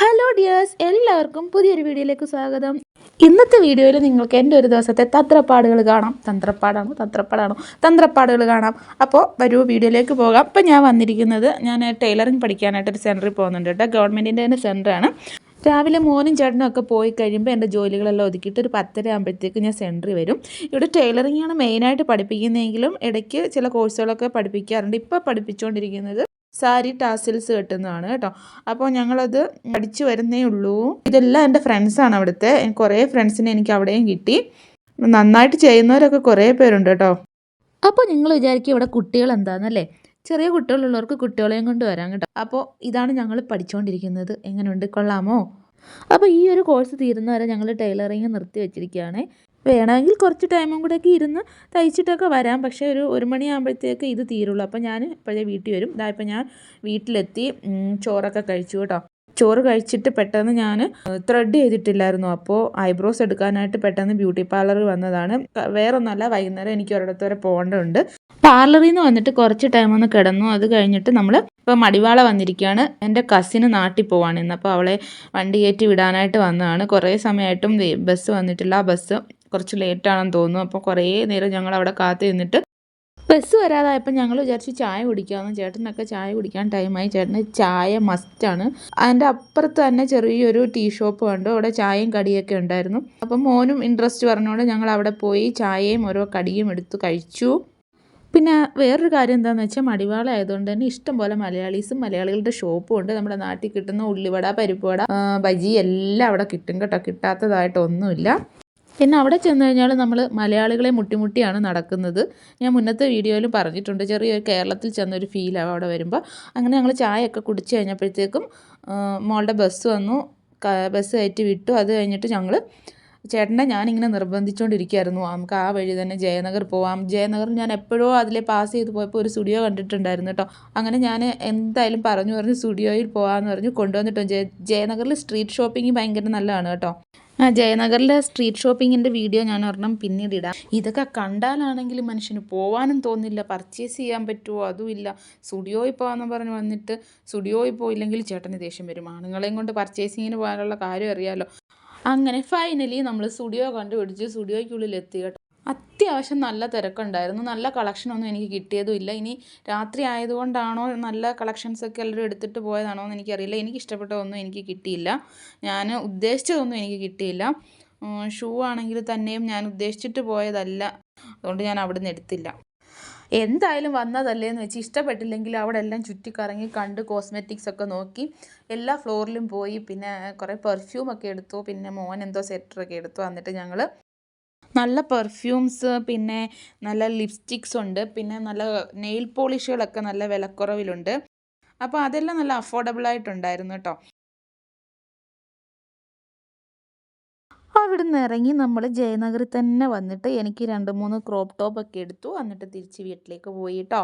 Hello dears എല്ലാവർക്കും പുതിയൊരു വീഡിയോയിലേക്ക് സ്വാഗതം. ഇന്നത്തെ വീഡിയോയിൽ നിങ്ങൾക്ക് എന്റെ ഒരു ദിവസത്തെ തന്ത്രപ്പാടുകൾ കാണാം. തന്ത്രപ്പാടാണോ? തന്ത്രപ്പാടാണോ? തന്ത്രപ്പാടുകൾ കാണാം. അപ്പോൾ വരൂ വീഡിയോയിലേക്ക് പോകാം. അപ്പോൾ ഞാൻ വന്നിരിക്കുന്നത് ഞാൻ ടൈലറിങ് പഠിക്കാനായിട്ട് ഒരു സെന്ററിൽ പോകുന്നുണ്ട് കേട്ടോ. ഗവൺമെന്റിന്റെ തന്നെ സെന്ററാണ്. രാവിലെ മോനും ചേട്ടനും ഒക്കെ പോയി കഴിയുമ്പോൾ എന്റെ ജോലികളെല്ലാം ഒതുക്കിയിട്ട് ഒരു പത്തര ആകുമ്പോഴത്തേക്ക് ഞാൻ സെന്ററിൽ വരും. ഇവിടെ ടൈലറിങ്ങാണ് മെയിനായിട്ട് പഠിപ്പിക്കുന്നതെങ്കിലും ഇടയ്ക്ക് ചില കോഴ്സുകളൊക്കെ പഠിപ്പിക്കാറുണ്ട്. ഇപ്പോൾ പഠിപ്പിച്ചുകൊണ്ടിരിക്കുന്നത് സാരി ടാസിൽസ് കെട്ടുന്നതാണ് കേട്ടോ. അപ്പോൾ ഞങ്ങളത് പഠിച്ചു വരുന്നേ ഉള്ളൂ. ഇതെല്ലാം എന്റെ ഫ്രണ്ട്സാണ് അവിടുത്തെ. കുറേ ഫ്രണ്ട്സിനെ എനിക്ക് അവിടെയും കിട്ടി. നന്നായിട്ട് ചെയ്യുന്നവരൊക്കെ കുറേ പേരുണ്ട് കേട്ടോ. അപ്പോൾ നിങ്ങൾ വിചാരിക്കും ഇവിടെ കുട്ടികൾ എന്താണെന്നല്ലേ ചെറിയ കുട്ടികളുള്ളവർക്ക് കുട്ടികളെയും കൊണ്ട് വരാം കേട്ടോ. അപ്പോൾ ഇതാണ് ഞങ്ങൾ പഠിച്ചുകൊണ്ടിരിക്കുന്നത് എങ്ങനെയുണ്ട് കൊള്ളാമോ? അപ്പോൾ ഈ ഒരു കോഴ്സ് തീരുന്നവരെ ഞങ്ങൾ ടൈലറിങ് നിർത്തി വെച്ചിരിക്കുകയാണ്. വേണമെങ്കിൽ കുറച്ച് ടൈമും കൂടെയൊക്കെ ഇരുന്ന് തയ്ച്ചിട്ടൊക്കെ വരാം. പക്ഷേ ഒരു ഒരു മണിയാകുമ്പോഴത്തേക്ക് ഇത് തീരുള്ളൂ. അപ്പോൾ ഞാൻ ഇപ്പോഴേ വീട്ടിൽ വരും. ഇതാ ഇപ്പം ഞാൻ വീട്ടിലെത്തി. ചോറൊക്കെ കഴിച്ചു കേട്ടോ. ചോറ് കഴിച്ചിട്ട് പെട്ടെന്ന് ഞാൻ ത്രെഡ് ചെയ്തിട്ടില്ലായിരുന്നു. അപ്പോൾ ഐബ്രോസ് എടുക്കാനായിട്ട് പെട്ടെന്ന് ബ്യൂട്ടി പാർലറിൽ വന്നതാണ്. വേറൊന്നുമല്ല വൈകുന്നേരം എനിക്ക് ഒരിടത്ത് വരെ പോകേണ്ടതുണ്ട്. പാർലറിൽ നിന്ന് വന്നിട്ട് കുറച്ച് ടൈം ഒന്ന് കിടന്നു. അത് കഴിഞ്ഞിട്ട് നമ്മൾ ഇപ്പോൾ മടിവാള വന്നിരിക്കുകയാണ്. എന്റെ കസിന് നാട്ടിൽ പോവാണ് ഇന്ന്. അപ്പോൾ അവളെ വണ്ടി കയറ്റി വിടാനായിട്ട് വന്നതാണ്. കുറേ സമയമായിട്ടും ബസ് വന്നിട്ടില്ല. ബസ് കുറച്ച് ലേറ്റ് ആണെന്ന് തോന്നുന്നു. അപ്പോൾ കുറേ നേരം ഞങ്ങൾ അവിടെ കാത്തു നിന്നിട്ട് ബസ് വരാതായപ്പോൾ ഞങ്ങൾ വിചാരിച്ചു ചായ കുടിക്കാമെന്ന് ചേട്ടനൊക്കെ ചായ കുടിക്കാൻ ടൈമായി ചേട്ടന് ചായ മസ്റ്റാണ് അതിന്റെ അപ്പുറത്ത് തന്നെ ചെറിയൊരു ടീ ഷോപ്പ് കണ്ടു. അവിടെ ചായയും കടിയൊക്കെ ഉണ്ടായിരുന്നു. അപ്പം മോനും ഇൻട്രസ്റ്റ് പറഞ്ഞുകൊണ്ട് ഞങ്ങൾ അവിടെ പോയി ചായയും ഓരോ കടിയും എടുത്ത് കഴിച്ചു. പിന്നെ വേറൊരു കാര്യം എന്താണെന്ന് വെച്ചാൽ മടിവാള ആയതുകൊണ്ട് തന്നെ ഇഷ്ടംപോലെ മലയാളീസും മലയാളികളുടെ ഷോപ്പും ഉണ്ട്. നമ്മുടെ നാട്ടിൽ കിട്ടുന്ന ഉള്ളിവട പരിപ്പുവട ബജി എല്ലാം അവിടെ കിട്ടും കേട്ടോ. കിട്ടാത്തതായിട്ടൊന്നുമില്ല പിന്നെ അവിടെ ചെന്ന് കഴിഞ്ഞാൽ നമ്മൾ മലയാളികളെ മുട്ടിമുട്ടിയാണ് നടക്കുന്നത്. ഞാൻ മുന്നത്തെ വീഡിയോയിലും പറഞ്ഞിട്ടുണ്ട്. ചെറിയൊരു കേരളത്തിൽ ചെന്നൊരു ഫീലാണ് അവിടെ വരുമ്പോൾ അങ്ങനെ ഞങ്ങൾ ചായയൊക്കെ കുടിച്ച് കഴിഞ്ഞപ്പോഴത്തേക്കും മോളുടെ ബസ് വന്നു. ബസ് കയറ്റി വിട്ടു. അത് കഴിഞ്ഞിട്ട് ഞങ്ങൾ ചേട്ടനെ ഞാനിങ്ങനെ നിർബന്ധിച്ചുകൊണ്ടിരിക്കുകയായിരുന്നു നമുക്ക് ആ വഴി തന്നെ ജയനഗർ പോവാം. ജയനഗർ ഞാൻ എപ്പോഴോ അതിലെ പാസ് ചെയ്ത് പോയപ്പോൾ ഒരു സ്റ്റുഡിയോ കണ്ടിട്ടുണ്ടായിരുന്നു കേട്ടോ അങ്ങനെ ഞാൻ എന്തായാലും പറഞ്ഞു പറഞ്ഞു സ്റ്റുഡിയോയിൽ പോകാമെന്ന് പറഞ്ഞു കൊണ്ടുവന്നിട്ടുണ്ട് ജയ ജയനഗറിൽ സ്ട്രീറ്റ് ഷോപ്പിംഗ് ഭയങ്കര നല്ലതാണ് കേട്ടോ ആ ജയനഗറിലെ സ്ട്രീറ്റ് ഷോപ്പിങ്ങിന്റെ വീഡിയോ ഞാൻ ഒരെണ്ണം പിന്നീട് ഇടാം. ഇതൊക്കെ കണ്ടാലാണെങ്കിൽ മനുഷ്യന് പോവാനും തോന്നില്ല പർച്ചേസ് ചെയ്യാൻ പറ്റുമോ അതുമില്ല. സ്റ്റുഡിയോയിൽ പോകാമെന്ന് പറഞ്ഞ് വന്നിട്ട് സ്റ്റുഡിയോയിൽ പോയില്ലെങ്കിൽ ചേട്ടന് ദേഷ്യം വരും. ആണുങ്ങളെയും കൊണ്ട് പർച്ചേസിങ്ങിന് പോകാനുള്ള കാര്യം അറിയാമല്ലോ അങ്ങനെ ഫൈനലി നമ്മൾ സ്റ്റുഡിയോ കണ്ടുപിടിച്ച് സ്റ്റുഡിയോയ്ക്കുള്ളിൽ എത്തി കേട്ടോ. അത്യാവശ്യം നല്ല തിരക്കുണ്ടായിരുന്നു. നല്ല കളക്ഷനൊന്നും എനിക്ക് കിട്ടിയതുമില്ല. ഇനി രാത്രി ആയതുകൊണ്ടാണോ നല്ല കളക്ഷൻസ് ഒക്കെ എല്ലാവരും എടുത്തിട്ട് പോയതാണോ എന്ന് എനിക്കറിയില്ല. എനിക്ക് ഇഷ്ടപ്പെട്ടതൊന്നും എനിക്ക് കിട്ടിയില്ല. ഞാൻ ഉദ്ദേശിച്ചതൊന്നും എനിക്ക് കിട്ടിയില്ല. ഷൂ ആണെങ്കിൽ തന്നെയും ഞാൻ ഉദ്ദേശിച്ചിട്ട് പോയതല്ല. അതുകൊണ്ട് ഞാൻ അവിടെ നിന്ന് എടുത്തില്ല. എന്തായാലും വന്നതല്ലേ എന്ന് വെച്ച് ഇഷ്ടപ്പെട്ടില്ലെങ്കിൽ അവിടെ എല്ലാം ചുറ്റിക്കറങ്ങി കണ്ട് കോസ്മെറ്റിക്സ് ഒക്കെ നോക്കി എല്ലാ ഫ്ലോറിലും പോയി. പിന്നെ കുറേ പെർഫ്യൂമൊക്കെ എടുത്തു. പിന്നെ മോൻ എന്തോ സെറ്ററൊക്കെ എടുത്തു. എന്നിട്ട് ഞങ്ങൾ നല്ല പെർഫ്യൂംസ് പിന്നെ നല്ല ലിപ്സ്റ്റിക്സ് ഉണ്ട്. പിന്നെ നല്ല നെയിൽ പോളിഷുകളൊക്കെ നല്ല വിലക്കുറവിലുണ്ട്. അപ്പോൾ അതെല്ലാം നല്ല അഫോർഡബിൾ ആയിട്ടുണ്ടായിരുന്നു കേട്ടോ അവിടുന്ന് ഇറങ്ങി നമ്മൾ ജയനഗറിൽ തന്നെ വന്നിട്ട് എനിക്ക് രണ്ട് മൂന്ന് ക്രോപ്പ് ടോപ്പ് ഒക്കെ എടുത്തു. എന്നിട്ട് തിരിച്ച് വീട്ടിലേക്ക് പോയി കേട്ടോ